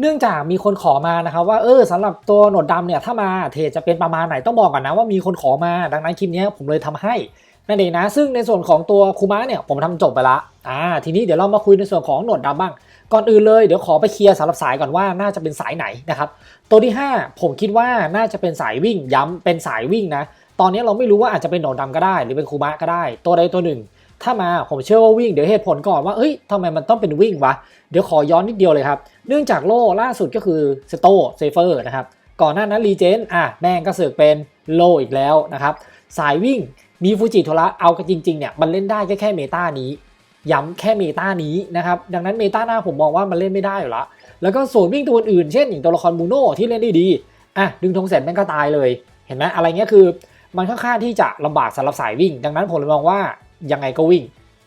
เนื่องจากมีคนขอมานะครับว่าเออสำหรับตัวหนวดดำเนี่ยถ้ามาเทรดจะเป็นประมาณไหนต้องบอกก่อนนะว่ามีคนขอมาดังนั้นคลิปนี้ผมเลยทำให้นั่นเองนะซึ่งในส่วนของตัวคูมะเนี่ยผมทำจบไปละอ่าทีนี้เดี๋ยวเรามาคุยในส่วนของหนวดดำบ้าง ก่อนอื่นเลยเดี๋ยวขอไปเคลียร์สำหรับสายก่อนว่าน่าจะเป็นสายไหนนะครับตัวที่ 5 ผมคิดว่าน่าจะเป็นสายวิ่งย้ำเป็นสายวิ่งนะตอนนี้เราไม่รู้ว่าอาจจะเป็นหนวดดำก็ได้ หรือเป็นคูมะก็ได้ ตัวใดตัวหนึ่ง ถ้ามาผมเชื่อว่าวิ่งเดี๋ยวเหตุผลก่อนว่าเอ้ยทำไมมันต้องเป็นวิ่งวะ เดี๋ยวขอย้อนนิดเดียวเลยครับ เนื่องจากโล่ล่าสุดก็คือเซโตเซเฟอร์นะครับก่อนหน้านั้นรีเจนอะแม่งก็เสือกเป็นโลอีกแล้วนะครับสายวิ่งมีฟูจิโทระเอากันจริงๆเนี่ยมันเล่นได้แค่แค่เมตานี้ย้ำแค่เมตานี้นะครับดังนั้นเมตาหน้าผมมองว่ามันเล่นไม่ได้อยู่แล้วแล้วก็ส่วนวิ่งตัวอื่นเช่นอย่างตัวละครมูโน่ที่เล่นได้ดีอะดึงธงเสร็จแม่งก็ตายเลย เห็นไหมอะไรเงี้ยคือ มันค่อนข้างที่จะลำบากสำหรับสายวิ่ง ดังนั้นผมเลยมองว่า ยังไงก็วิ่ง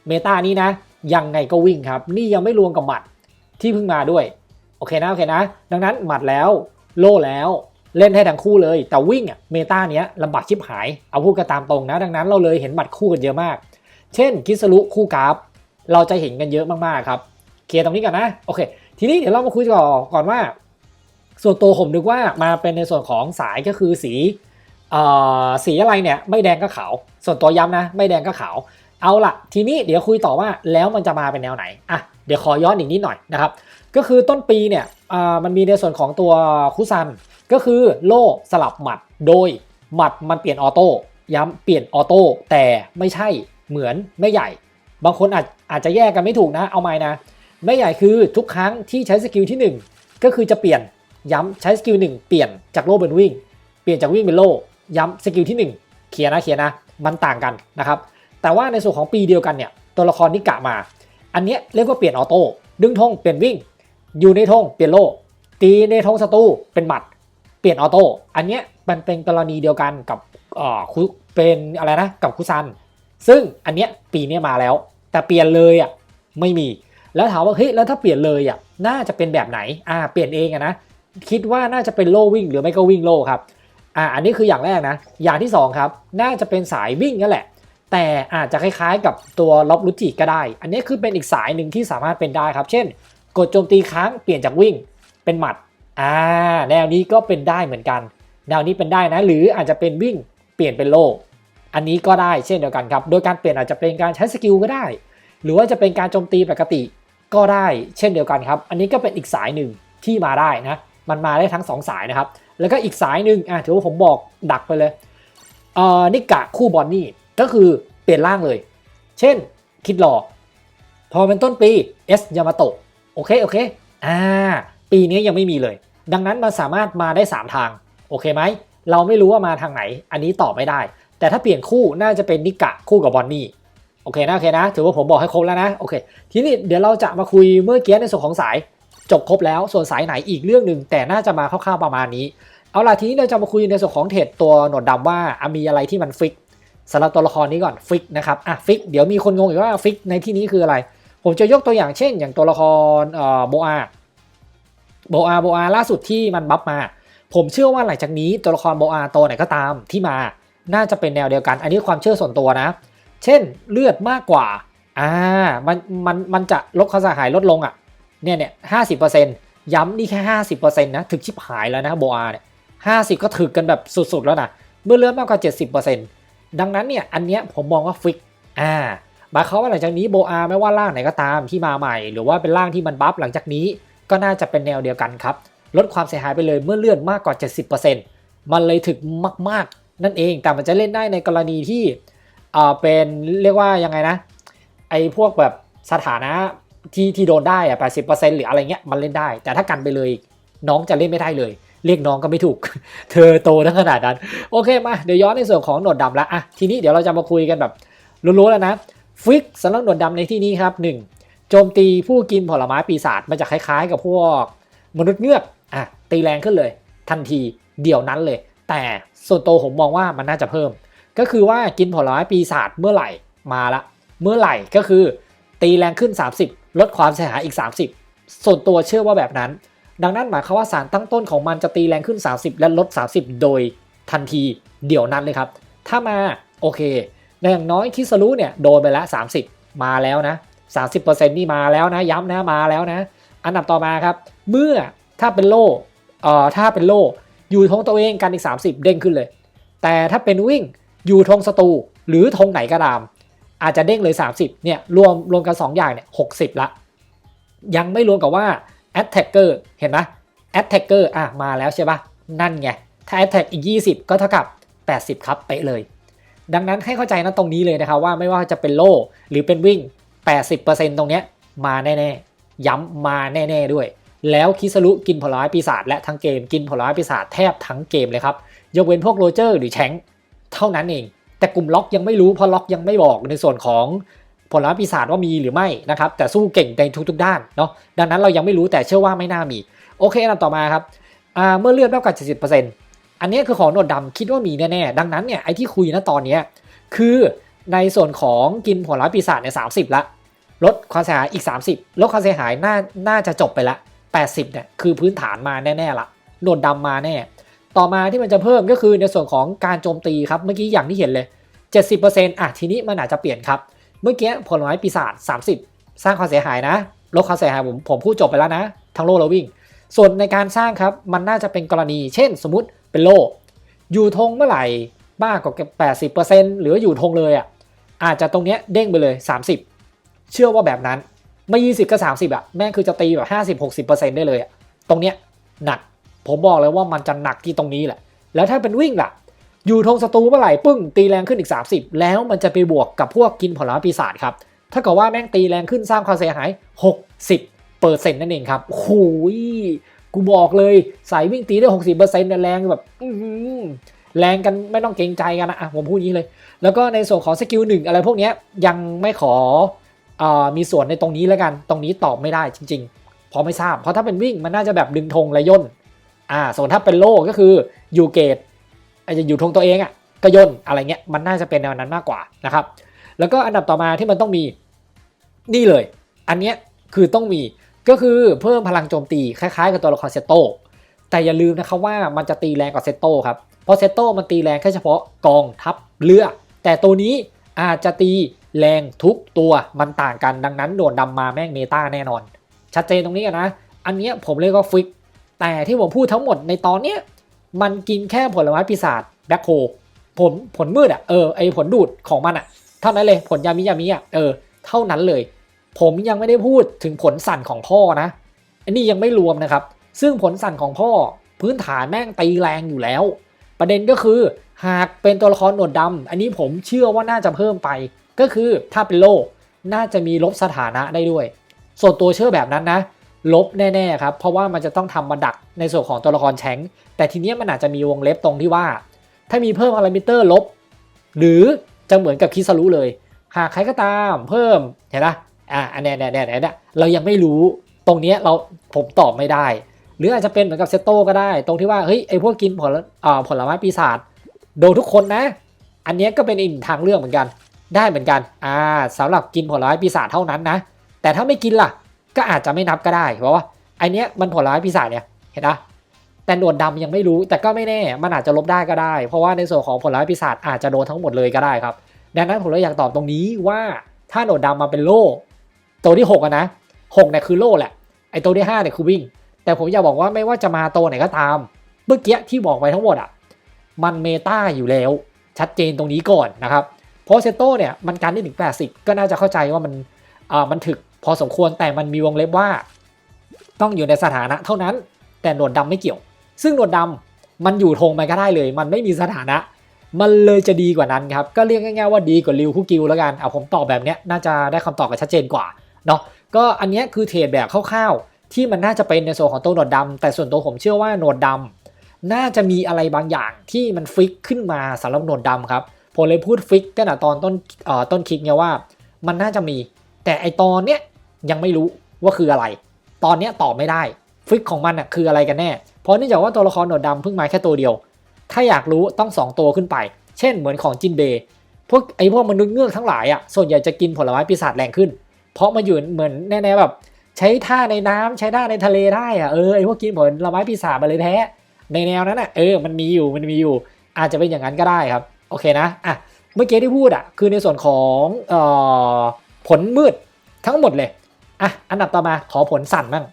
เมตานี้นะ ยังไงก็วิ่งครับ นี่ยังไม่รวมกับหมัดที่เพิ่งมาด้วย โอเคนะโอเคนะ ดังนั้นหมัดแล้วโล่แล้วเล่นให้ทั้งคู่เลย แต่วิ่งอะเมตาเนี้ยลำบากชิบหาย เอาพูดกันตามตรงนะ ดังนั้นเราเลยเห็นหมัดคู่กันเยอะมาก เช่นคิสรุคู่กราฟ เราจะเห็นกันเยอะมากๆครับ เคลียร์ตรงนี้ก่อนนะ โอเค ทีนี้เดี๋ยวเรามาคุยก่อนก่อนว่า ส่วนตัวผมนึกว่ามาเป็นในส่วนของสายก็คือสีเอ่อสีอะไรเนี่ยไม่แดงก็ขาว ส่วนตัวย้ำนะ ไม่แดงก็ขาว เอาละทีนี้เดี๋ยวคุยต่อว่าแล้วมันจะมาเป็นแนวไหนอะเดี๋ยวขอย้อนอีกนิดหน่อยนะครับ ก็คือต้นปีเนี่ยมันมีในส่วนของตัวคุซัน ก็คือโล่สลับหมัดโดยหมัดมันเปลี่ยนออโต้ย้ำเปลี่ยนออโต้แต่ไม่ใช่เหมือนไม่ใหญ่ บางคนอาจอาจจะแยกกันไม่ถูกนะเอาไม่นะไม่ใหญ่คือทุกครั้งที่ใช้สกิลที่ 1 ก็คือจะเปลี่ยนย้ำใช้สกิล1เปลี่ยนจากโล่เป็นวิ่ง เปลี่ยนจากวิ่งเป็นโล่ย้ำสกิลที่ 1เคลียร์นะเคลียร์นะ มันต่างกันนะครับ แต่ว่าในส่วนของปีเดียวกันเนี่ยตัวละครที่กะมา อันนี้เรียกว่าเปลี่ยนออโต้ดึงธงเปลี่ยนวิ่ง อยู่ในธงเปลี่ยนโล่ตีในธงศัตรูเป็นหมัด เปลี่ยนออโต้อันนี้มันเป็นกรณีเดียวกันกับเอ่อคุเป็นอะไรนะกับคุซัน ซึ่งอันเนี้ยปีนี้มาแล้ว แต่เปลี่ยนเลยอะไม่มี แล้วถามว่าเฮ้ยแล้วถ้าเปลี่ยนเลยอะน่าจะเป็นแบบไหนอ่าเปลี่ยนเองอะนะคิดว่าน่าจะเป็นโล่วิ่งหรือไม่ก็วิ่งโล่ครับอ่าอันนี้คืออย่างแรกนะ อย่างที่สองครับน่าจะเป็นสายวิ่งนั่นแหละ แต่อาจจะคล้ายๆกับตัวล็อบลุจิก็ได้ อันนี้คือเป็นอีกสายหนึ่งที่สามารถเป็นได้ครับ เช่น กดโจมตีค้างเปลี่ยนจากวิ่งเป็นหมัดอ่าแนวนี้ก็เป็นได้เหมือนกัน แนวนี้เป็นได้นะ หรืออาจจะเป็นวิ่งเปลี่ยนเป็นโลอันนี้ก็ได้เช่นเดียวกันครับ โดยการเปลี่ยนอาจจะเป็นการใช้สกิลก็ได้ หรือว่าจะเป็นการโจมตีปกติก็ได้เช่นเดียวกันครับ อันนี้ก็เป็นอีกสายหนึ่งที่มาได้นะ มันมาได้ทั้งสองสายนะครับ แล้วก็อีกสายหนึ่งอะถือว่าผมบอกดักไปเลยเอ่อนิกะคู่บอนนี่ ก็คือเปลี่ยนร่างเลย เช่นคิดรอพอเป็นต้นปีเอสยามาโตะโอเค โอเค อ่า ปีนี้ยังไม่มีเลย ดังนั้นมันสามารถมาได้ 3 ทาง โอเคไหม เราไม่รู้ว่ามาทางไหน อันนี้ตอบไม่ได้ แต่ถ้าเปลี่ยนคู่น่าจะเป็นนิกะคู่กับบอนนี่ โอเคนะ โอเคนะ ถือว่าผมบอกให้ครบแล้วนะ โอเค ทีนี้เดี๋ยวเราจะมาคุยเมื่อกี้ในส่วนของสาย จบครบแล้ว ส่วนสายไหนอีกเรื่องหนึ่ง แต่น่าจะมาคร่าวๆประมาณนี้ เอาล่ะทีนี้เราจะมาคุยในส่วนของเทรดตัวหนวดดำว่ามีอะไรที่มันฟิก สำหรับตัวละครนี้ก่อนฟิกนะครับอะฟิกเดี๋ยวมีคนงงอีกว่าฟิกในที่นี้คืออะไร ผมจะยกตัวอย่างเช่น อย่างตัวละครเอ่อโบอาโบอาโบอาล่าสุดที่มันบัฟมา ผมเชื่อว่าหลังจากนี้ตัวละครโบอาตัวไหนก็ตามที่มาน่าจะเป็นแนวเดียวกัน อันนี้ความเชื่อส่วนตัวนะ เช่นเลือดมากกว่าอ่ามันมันมันจะลดค่าเสียหายลดลงอะเนี่ยเนี่ยห้าสิบเปอร์เซ็นต์ย้ำนี่แค่ห้าสิบเปอร์เซ็นต์นะถึกชิบหายแล้วนะโบอาเนี่ยห้าสิบก็ถึกกันแบบสุดๆแล้วนะเมื่อเลือดมากกว่าเจ็ดสิบเปอร์เซ็นต์ ดังนั้นเนี่ยอันเนี้ยผมมองว่าฟิกอ่าหมายความว่าหลังจากนี้โบอาไม่ว่าร่างไหนก็ตามที่มาใหม่ หรือว่าเป็นร่างที่มันบัฟหลังจากนี้ก็น่าจะเป็นแนวเดียวกันครับ ลดความเสียหายไปเลยเมื่อเลื่อดมากกว่า 70%มันเลยถึกมากๆ นั่นเองแต่มันจะเล่นได้ในกรณีที่เอ่อเป็นเรียกว่ายังไงนะไอ้พวกแบบสถานะที่ที่โดนได้อะ80%หรืออะไรเงี้ยมันเล่นได้ แต่ถ้ากันไปเลยน้องจะเล่นไม่ได้เลย เรียกน้องก็ไม่ถูก เธอโตทั้งขนาดนั้น โอเคมาเดี๋ยวย้อนในส่วนของหนวดดำละอะทีนี้เดี๋ยวเราจะมาคุยกันแบบรู้ๆแล้วนะฟิกสำหรับหนวดดำในที่นี้ครับ 1. โจมตีผู้กินผลไม้ปีศาจมันจะคล้ายๆ กับพวกมนุษย์เงือกอะตีแรงขึ้นเลย ทันทีเดี๋ยวนั้นเลย แต่ส่วนตัวผมมองว่ามันน่าจะเพิ่ม ก็คือว่ากินผลไม้ปีศาจเมื่อไหร่มาละ เมื่อไหร่ก็คือตีแรงขึ้น 30 ลดความเสียหายอีก 30 ส่วนตัวเชื่อว่าแบบนั้น ดังนั้นหมายความว่าสารตั้งต้นของมันจะตีแรงขึ้น 30 และลด 30 โดยทันทีเดี๋ยวนั้นเลยครับ ถ้ามาโอเคอย่างน้อยคิสรุเนี่ยโดนไปแล้ว30 มาแล้วนะ 30%นี่มาแล้วนะ ย้ำนะมาแล้วนะ อันดับต่อมาครับ เมื่อถ้าเป็นโล่เอ่อถ้าเป็นโล่อยู่ธงตัวเองกันอีก 30 เด้งขึ้นเลย แต่ถ้าเป็นวิ่งอยู่ธงศัตรูหรือธงไหนก็ตาม อาจจะเด้งเลย 30เนี่ยรวมรวมกัน 2 อย่างเนี่ย60ละ ยังไม่รวมกับว่า attacker เห็นไหม attacker อะมาแล้วใช่ปะนั่นไง ถ้า attack อีก 20 ก็เท่ากับ 80 ครับเป๊ะเลย ดังนั้นให้เข้าใจนะตรงนี้เลยนะครับว่าไม่ว่าจะเป็นโล่หรือเป็นวิ่ง 80%ตรงเนี้ยมาแน่ๆ ย้ำมาแน่ๆด้วย แล้วคิสรุกินผลไม้ปีศาจและทั้งเกมกินผลไม้ปีศาจแทบทั้งเกมเลยครับ ยกเว้นพวกโรเจอร์หรือแชงค์เท่านั้นเอง แต่กลุ่มล็อกยังไม่รู้เพราะล็อกยังไม่บอกในส่วนของ ผลไม้ปีศาจว่ามีหรือไม่นะครับแต่สู้เก่งในทุกๆด้านเนาะดังนั้นเรายังไม่รู้แต่เชื่อว่าไม่น่ามี โอเคอันต่อมาครับเมื่อเลือดมากกว่า 70%อันนี้คือของโนดดำคิดว่ามีแน่ๆดังนั้นเนี่ยไอ้ที่คุยนะตอนเนี้คือในส่วนของกินผลไม้ปีศาจเนี่ยสาละลดความเสียหายอีก 30ลดความเสียหายน่าน่าจะจบไปละ 80เนี่ยคือพื้นฐานมาแน่ๆละโนดดำมาแน่ ต่อมาที่มันจะเพิ่มก็คือในส่วนของการโจมตีครับเมื่อกี้อย่างที่เห็นเลย 70%อะทีนี้มันอาจจะเปลี่ยนครับ เมื่อกี้ผลไม้ปีศาจ30 สร้างความเสียหายนะลดความเสียหายผมผมพูดจบไปแล้วนะ ทั้งโลและวิ่ง ส่วนในการสร้างครับมันน่าจะเป็นกรณี เช่น สมมติเป็นโลอยู่ธงเมื่อไหร่บ้ากว่า80%หรืออยู่ธงเลยอะอาจจะตรงเนี้ยเด้งไปเลย 30 เชื่อว่าแบบนั้นไม่ 20 ก็ 30อะแม่งคือจะตีแบบ 50-60%ได้เลยอะตรงเนี้ยหนักผมบอกเลยว่ามันจะหนักที่ตรงนี้แหละ แล้วถ้าเป็นวิ่งล่ะ อยู่ธงศัตรูเมื่อไหร่ปึ้งตีแรงขึ้นอีก 30 แล้วมันจะไปบวกกับพวกกินผลไม้ปีศาจครับถ้าเกิดว่าแม่งตีแรงขึ้นสร้างความเสียหาย 60เปอร์เซ็นต์นั่นเองครับโอ้ยกูบอกเลยสายวิ่งตีได้ 60เปอร์เซ็นต์แรงแบบแรงกันไม่ต้องเกรงใจกันนะอะผมพูดอย่างนี้เลย แล้วก็ในส่วนของสกิลหนึ่งอะไรพวกเนี้ยยังไม่ขออมีส่วนในตรงนี้แล้วกัน ตรงนี้ตอบไม่ได้จริงๆเพราะไม่ทราบ เพราะถ้าเป็นวิ่งมันน่าจะแบบดึงธงและย่นอ่าส่วนถ้าเป็นโล่ก็คืออยู่เกต อาจจะอยู่ธงตัวเองอะก็ย่นอะไรเงี้ยมันน่าจะเป็นแนวนั้นมากกว่านะครับ แล้วก็อันดับต่อมาที่มันต้องมีนี่เลย อันเนี้ยคือต้องมีก็คือเพิ่มพลังโจมตีคล้ายๆ กับตัวละครเซโตแต่อย่าลืมนะครับว่ามันจะตีแรงกว่าเซโตครับเพราะเซโตมันตีแรงแค่เฉพาะกองทัพเรือ แต่ตัวนี้อาจจะตีแรงทุกตัวมันต่างกันดังนั้นโดดดำมาแม่งเมตาแน่นอน ชัดเจนตรงนี้นนะอันเนี้ยผมเรียกว่าฟิกแต่ที่ผมพูดทั้งหมดในตอนเนี้ย มันกินแค่ผลไม้ปีศาจแบ็คโฮผลผลมืดอะเออไอผลดูดของมันอะเท่านั้นเลยผลยามิยามิอะเออเท่านั้นเลย ผมยังไม่ได้พูดถึงผลสั่นของพ่อนะอันนี้ยังไม่รวมนะครับ ซึ่งผลสั่นของพ่อพื้นฐานแม่งตีแรงอยู่แล้ว ประเด็นก็คือหากเป็นตัวละครหนวดดำอันนี้ผมเชื่อว่าน่าจะเพิ่มไป ก็คือถ้าเป็นโล่น่าจะมีลบสถานะได้ด้วย ส่วนตัวเชื่อแบบนั้นนะ ลบแน่ๆครับ เพราะว่ามันจะต้องทำมาดักในส่วนของตัวละครแชงแต่ทีเนี้ยมันอาจจะมีวงเล็บตรงที่ว่า ถ้ามีเพิ่มพารามิเตอร์ลบ หรือจะเหมือนกับคิสรุเลย หากใครก็ตามเพิ่มเห็นปะอะอันเนี้ยเนี่ยเนี่ยเนี่ยเรายังไม่รู้ตรงเนี้ยเราผมตอบไม่ได้ หรืออาจจะเป็นเหมือนกับเซตโต้ก็ได้ ตรงที่ว่าเฮ้ยไอพวกกินผลอ่าผลไม้ปีศาจโดนทุกคนนะ อันเนี้ยก็เป็นอีกหนทางเลือกเหมือนกัน ได้เหมือนกันอ่าสำหรับกินผลไม้ปีศาจเท่านั้นนะแต่ถ้าไม่กินล่ะ ก็อาจจะไม่นับก็ได้ เพราะว่าไอเนี้ยมันผลไม้ปีศาจเนี่ยเห็นปะแต่หนวดดำยังไม่รู้แต่ก็ไม่แน่มันอาจจะลบได้ก็ได้ เพราะว่าในส่วนของผลไม้ปีศาจอาจจะโดนทั้งหมดเลยก็ได้ครับดังนั้นผมเลยอยากตอบตรงนี้ว่าถ้าหนวดดำมาเป็นโล่ตัวที่6อะนะหกเนี่ยคือโล่แหละไอตัวที่5เนี่ยคือวิ่ง แต่ผมอยากบอกว่าไม่ว่าจะมาตัวไหนก็ตามเมื่อกี้ที่บอกไปทั้งหมดอะมันเมตาอยู่แล้วชัดเจนตรงนี้ก่อนนะครับเพราะเซโต้เนี่ยมันการได้ถึง80 ก็น่าจะเข้าใจว่ามันอ่ามันถึก พอสมควรแต่มันมีวงเล็บว่า ต้องอยู่ในสถานะเท่านั้น แต่หนวดดำไม่เกี่ยว ซึ่งหนวดดำมันอยู่ธงไปก็ได้เลย มันไม่มีสถานะ มันเลยจะดีกว่านั้นครับ ก็เรียกง่ายๆว่าดีกว่าริวคู่กิลแล้วกันเอาผมตอบแบบเนี้ยน่าจะได้คำตอบกันชัดเจนกว่าเนาะก็อันเนี้ยคือเทรดแบบคร่าวๆ ที่มันน่าจะเป็นในส่วนของตัวหนวดดำแต่ส่วนตัวผมเชื่อว่าหนวดดำน่าจะมีอะไรบางอย่างที่มันฟิกขึ้นมาสำหรับหนวดดำครับผมเลยพูดฟิกตั้งแต่ตอนต้นเอ่อต้นคลิกเนี่ยว่า มันน่าจะมี แต่ไอตอนเนี้ยยังไม่รู้ว่าคืออะไร ตอนเนี้ยตอบไม่ได้ฟิกของมันอะคืออะไรกันแน่ เพราะเนื่องจากว่าตัวละครหนวดดำเพิ่งมาแค่ตัวเดียว ถ้าอยากรู้ต้อง 2 ตัวขึ้นไป เช่นเหมือนของจินเบยพวกไอพวกมนุษย์เงือกทั้งหลายอะส่วนใหญ่จะกินผลไม้ปีศาจแรงขึ้น เพราะมาอยู่เหมือนแน่ๆแบบ ใช้ท่าในน้ำใช้ท่าในทะเลได้อะเออไอพวกกินผลไม้ปีศาจมาเลยแพ้ในแนวนั้นอะเออมันมีอยู่มันมีอยู่ อาจจะเป็นอย่างนั้นก็ได้ครับโอเคนะอะเมื่อกี้ที่พูดอะคือในส่วนของเอ่อ ผลมืดทั้งหมดเลย อะ อันดับต่อมาขอผลสั่นบ้าง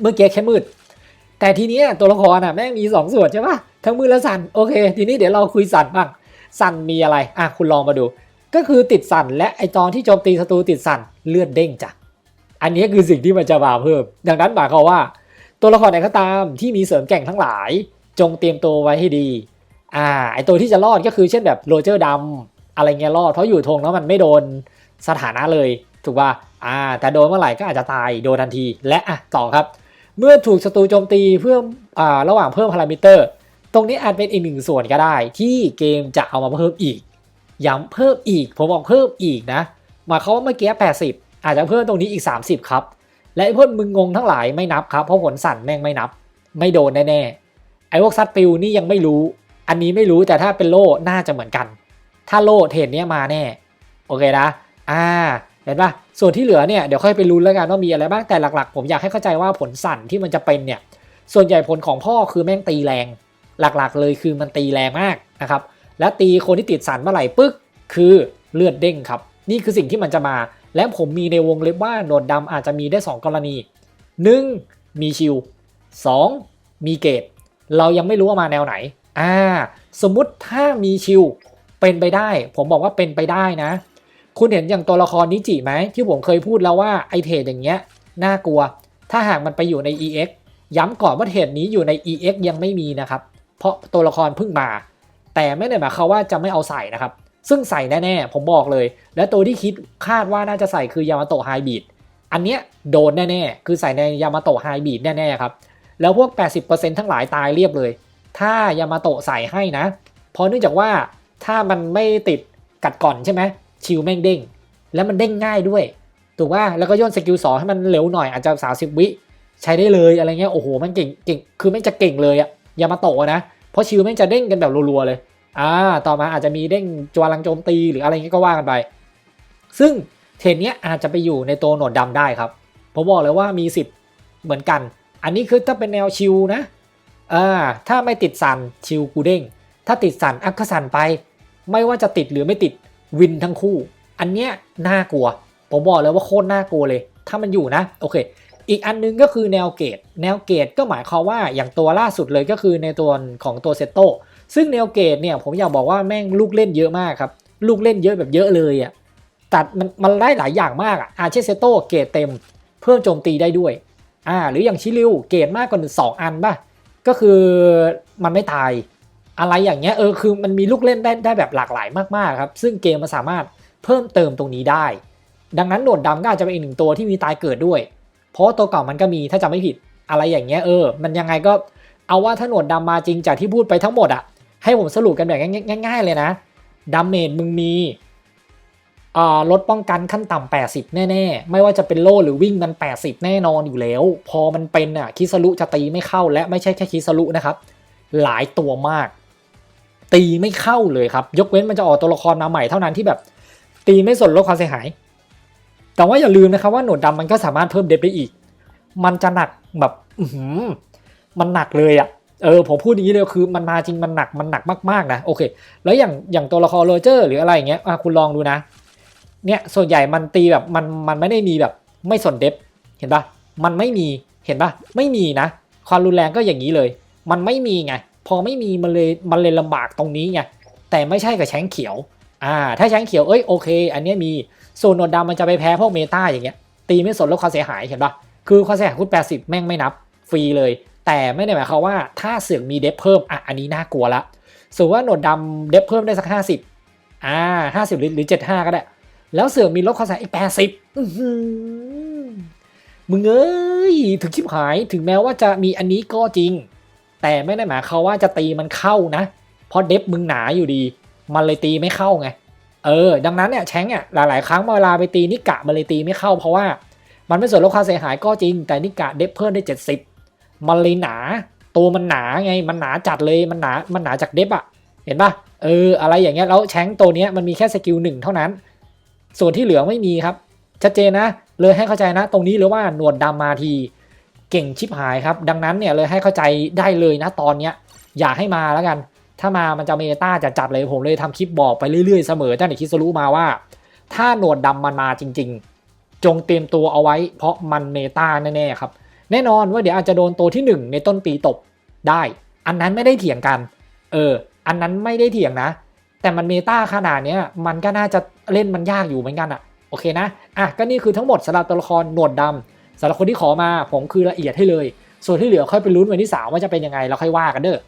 เมื่อกี้แค่มืด แต่ทีนี้ตัวละครอะแม่งมีสองส่วนใช่ปะทั้งมือและสั่น โอเค ทีนี้เดี๋ยวเราคุยสั่นบ้าง สั่นมีอะไร อะ คุณลองมาดู ก็คือติดสั่นและไอตอนที่โจมตีศัตรูติดสั่นเลือดเด้งจ้ะ อันนี้คือสิ่งที่มันจะมาเพิ่ม ดังนั้นหมายความว่า ตัวละครไหนก็ตามที่มีเสริมแก่งทั้งหลาย จงเตรียมตัวไว้ให้ดี อ่า ไอตัวที่จะรอดก็คือเช่นแบบโรเจอร์ดำอะไรเงี้ยรอดเพราะอยู่ธงแล้วมันไม่โดน สถานะเลยถูกป่ะอ่าแต่โดนเมื่อไหร่ก็อาจจะตายโดนทันทีและอะต่อครับ เมื่อถูกศัตรูโจมตีเพื่ออ่าระหว่างเพิ่มพารามิเตอร์ ตรงนี้อาจเป็นอีกหนึ่งส่วนก็ได้ ที่เกมจะเอามาเพิ่มอีกย้ำเพิ่มอีก ผมบอกเพิ่มอีกนะหมายความว่าเมื่อกี้80 อาจจะเพิ่มตรงนี้อีก 30 ครับ และไอ้พวกมึงงงทั้งหลายไม่นับครับ เพราะผลสั่นแม่งไม่นับ ไม่โดนแน่ๆไอ้พวกซัดปิวนี่ยังไม่รู้ อันนี้ไม่รู้แต่ถ้าเป็นโล่น่าจะเหมือนกัน ถ้าโล่เทรดเนี้ยมาแน่ โอเคนะ อ่าเห็นปะส่วนที่เหลือเนี่ยเดี๋ยวค่อยไปลุ้นแล้วกันว่ามีอะไรบ้างแต่หลัก ๆ ผมอยากให้เข้าใจว่าผลสั่นที่มันจะเป็นเนี่ยส่วนใหญ่ผลของพ่อคือแม่งตีแรง หลักๆ เลยคือมันตีแรงมากนะครับและตีคนที่ติดสั่นเมื่อไหร่ปึ๊กคือเลือดเด้งครับ นี่คือสิ่งที่มันจะมา และผมมีในวงเล็บว่าโหนดดำอาจจะมีได้ 2 กรณี 1. มีชิล 2. มีเกต เรายังไม่รู้ว่ามาแนวไหนอ่าสมมุติถ้ามีชิลเป็นไปได้ ผมบอกว่าเป็นไปได้นะ คุณเห็นอย่างตัวละครนิจิไหมที่ผมเคยพูดแล้วว่าไอเทรดอย่างเงี้ยน่ากลัว ถ้าหากมันไปอยู่ใน EX ย้ำก่อนว่าเทรดนี้อยู่ใน EX ยังไม่มีนะครับ เพราะตัวละครเพิ่งมา แต่ไม่ได้หมายความว่าจะไม่เอาใส่นะครับ ซึ่งใส่แน่ๆ ผมบอกเลย และตัวที่คิดคาดว่าน่าจะใส่คือยามาโตะไฮบีดอันเนี้ยโดนแน่ๆ คือใส่ในยามาโตะไฮบีดแน่ๆครับ แล้วพวก 80%ทั้งหลายตายเรียบเลย ถ้ายามาโตะใส่ให้นะ เพราะเนื่องจากว่าถ้ามันไม่ติดกัดก่อนใช่ไหม ชิวแม่งเด้ง แล้วมันเด้งง่ายด้วย ถูกว่าแล้วก็ย่นสกิลสองให้มันเร็วหน่อยอาจจะ30วิ ใช้ได้เลยอะไรเงี้ยโอ้โหมันเก่งเก่งคือแม่งจะเก่งเลยอะยามาโตะนะ เพราะชิวแม่งจะเด้งกันแบบรัวๆเลยอ่าต่อมาอาจจะมีเด้งจวลังโจมตีหรืออะไรเงี้ยก็ว่ากันไป ซึ่งเทรนเนี้ยอาจจะไปอยู่ในตัวหนวดดำได้ครับผมบอกเลยว่ามีสิทธิ์เหมือนกัน อันนี้คือถ้าเป็นแนวชิวนะอ่าถ้าไม่ติดสันชิวกูเด้งถ้าติดสันอักขสันไป ไม่ว่าจะติดหรือไม่ติด วินทั้งคู่ อันเนี้ยน่ากลัว ผมบอกเลยว่าโคตรน่ากลัวเลย ถ้ามันอยู่นะ โอเค อีกอันนึงก็คือแนวเกต แนวเกตก็หมายความว่าอย่างตัวล่าสุดเลยก็คือในตัวของตัวเซโตซึ่งแนวเกตเนี่ยผมอยากบอกว่าแม่งลูกเล่นเยอะมากครับ ลูกเล่นเยอะแบบเยอะเลยอะตัดมันมันได้หลายอย่างมากอะอาเชเซโตเกตเต็ม เพิ่มโจมตีได้ด้วยอ่าหรืออย่างชิลิวเกตมากกว่าสองอันป่ะก็คือมันไม่ตาย อะไรอย่างเงี้ยเออคือมันมีลูกเล่นได้ได้แบบหลากหลายมากๆครับ ซึ่งเกมมันสามารถเพิ่มเติมตรงนี้ได้ ดังนั้นโดดดำก็อาจจะเป็นอีกหนึ่งตัวที่มีตายเกิดด้วย เพราะตัวเก่ามันก็มีถ้าจำไม่ผิดอะไรอย่างเงี้ยเออ มันยังไงก็เอาว่าถ้าหนวดดำมาจริงจากที่พูดไปทั้งหมดอะให้ผมสรุปกันแบบง่าย ๆ เลยนะดาเมจมึงมีลดป้องกันขั้นต่ำ 80 แน่ ๆ ไม่ว่าจะเป็นโล่หรือวิ่งมัน 80 แน่นอนอยู่แล้ว พอมันเป็นอะคิสรุจะตีไม่เข้าและไม่ใช่แค่คิสรุนะครับ หลายตัวมาก ตีไม่เข้าเลยครับ ยกเว้นมันจะออกตัวละครมาใหม่เท่านั้นที่แบบ ตีไม่สนลดความเสียหาย แต่ว่าอย่าลืมนะครับว่าหนวดดำมันก็สามารถเพิ่มเดฟได้อีก มันจะหนักแบบอืมันหนักเลยอะ่ะเออผมพูดอย่างนี้เลยคือมันมาจริงมันหนักมันหนักมากๆนะโอเค แล้วอย่างอย่างตัวละครโรเจอร์หรืออะไรอย่างเงี้ยอะคุณลองดูนะเนี่ยส่วนใหญ่มันตีแบบมันมันไม่ได้มีแบบไม่สนเดฟเห็นปะมันไม่มีเห็นปะไม่มีนะ ความรุนแรงก็อย่างนี้เลย มันไม่มีไง พอไม่มีมันเลยมันเลยลำบากตรงนี้ไงแต่ไม่ใช่กับแชงเขียวอ่าถ้าแชงเขียวเอ้ยโอเค อันนี้มีโซนโนดดำมันจะไปแพ้พวกเมตาอย่างเงี้ยตีไม่สนลดความเสียหายเห็นปะคือความเสียหายคุณ80 แม่งไม่นับฟรีเลย แต่ไม่ได้หมายความว่าถ้าเสือกมีเดฟเพิ่มอะอันนี้น่ากลัวละสมมติว่าโหนดดำเดฟเพิ่มได้สัก 50อ่า50 หรือหรือ75 ก็ได้ แล้วเสือกมีลดความเสียหายอีก80อื้อหือมึงเอ้ยถึงชิบหายถึงแม้ว่าจะมีอันนี้ก็จริง แต่ไม่ได้หมายควาว่าจะตีมันเข้านะ เพราะเดฟมึงหนาอยู่ดี มันเลยตีไม่เข้าไง เออ ดังนั้นเนี่ยแชงอะหลาย ๆ ครั้งเวลาไปตีนิกะมันเลยตีไม่เข้า เพราะว่ามันไม่ส่วนลดความเสียหายก็จริง แต่นิกะเดฟเพิ่มได้ 70 มันเลยหนา ตัวมันหนาไง มันหนาจัดเลย มันหนา มันหนาจากเดฟอะเห็นปะเออ อะไรอย่างเงี้ย แล้วแชงตัวเนี้ยมันมีแค่สกิลหนึ่งเท่านั้น ส่วนที่เหลือไม่มีครับ ชัดเจนนะ เลยให้เข้าใจนะ ตรงนี้เลยว่าหนวดดำมาที เก่งชิบหายครับ ดังนั้นเนี่ยเลยให้เข้าใจได้เลยนะตอนเนี้ยอย่าให้มาแล้วกัน ถ้ามามันจะเมตาจะจัดเลยผมเลยทำคลิปบอกไปเรื่อยๆเสมอตั้งแต่คิดสรู้มาว่า ถ้าหนวดดำมันมาจริง ๆ จงเตรียมตัวเอาไว้ เพราะมันเมตาแน่ๆครับ แน่นอนว่าเดี๋ยวอาจจะโดนตัวที่หนึ่งในต้นปีตบได้ อันนั้นไม่ได้เถียงกัน เออ อันนั้นไม่ได้เถียงนะ แต่มันเมตาขนาดเนี้ยมันก็น่าจะเล่นมันยากอยู่เหมือนกันอะโอเคนะ อะก็นี่คือทั้งหมดสำหรับตัวละครหนวดดำ สำหรับคนที่ขอมาผมคือละเอียดให้เลย ส่วนที่เหลือค่อยไปลุ้นวันที่สามว่าจะเป็นยังไงเราค่อยว่ากันเด้อ